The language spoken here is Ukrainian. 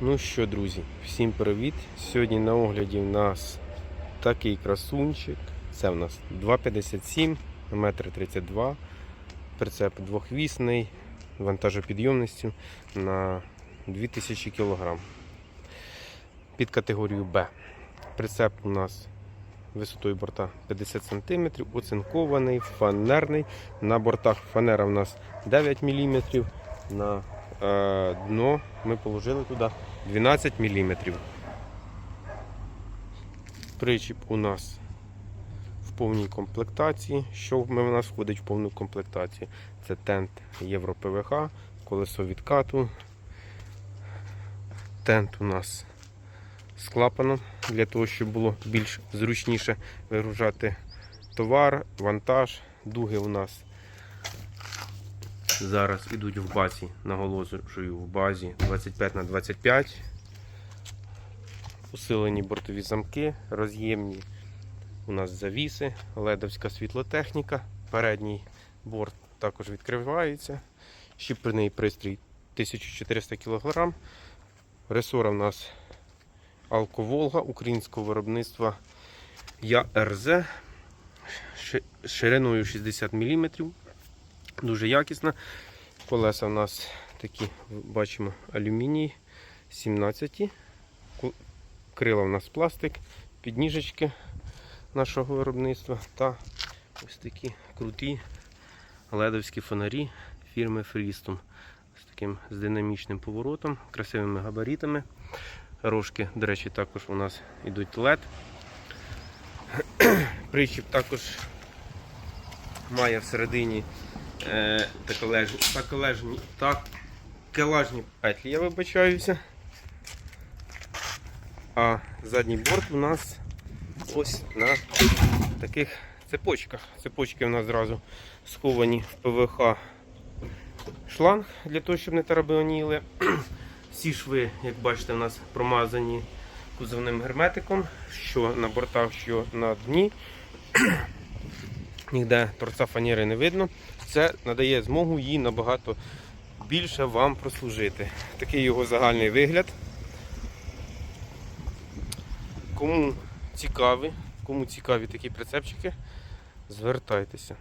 Ну що, друзі, всім привіт! Сьогодні на огляді в нас такий красунчик. Це в нас 2,57 на 1,32 м. Прицеп двохвісний, вантажопідйомністю на 2000 кг. Під категорію Б. Прицеп у нас висотою борта 50 см, оцинкований, фанерний. На бортах фанера у нас 9 мм. На е, дно ми положили туди 12 мм. Причіп у нас в повній комплектації. Що в нас входить в повну комплектацію? Це тент Євро ПВХ, колесо відкату. Тент у нас з клапаном для того, щоб було більш зручніше вигружати товар, вантаж. Дуги у нас зараз ідуть в базі, наголошую в базі 25 на 25. Усилені бортові замки, роз'ємні у нас завіси, ледовська світлотехніка. Передній борт також відкривається. Щіпрений пристрій 1400 кг. Ресора у нас Алковолга українського виробництва ЯРЗ шириною 60 мм. Дуже якісна. Колеса у нас такі, бачимо, алюміній 17. Ку- Крила у нас пластик, підніжечки нашого виробництва та ось такі круті ледовські фонарі фірми Freeston. З таким з динамічним поворотом, красивими габаритами. Рожки, до речі, також у нас йдуть LED. Причіп також має всередині е, таколежні, таколежні, такелажні петлі, я вибачаюся. А задній борт у нас ось на таких цепочках. Цепочки у нас зразу сховані в ПВХ шланг для того, щоб не тарабаніли. Всі шви, як бачите, у нас промазані кузовним герметиком, що на бортах, що на дні. Ніде торця фанери не видно. Це надає змогу їй набагато більше вам прослужити. Такий його загальний вигляд. Кому цікаві, кому цікаві такі прицепчики, звертайтеся.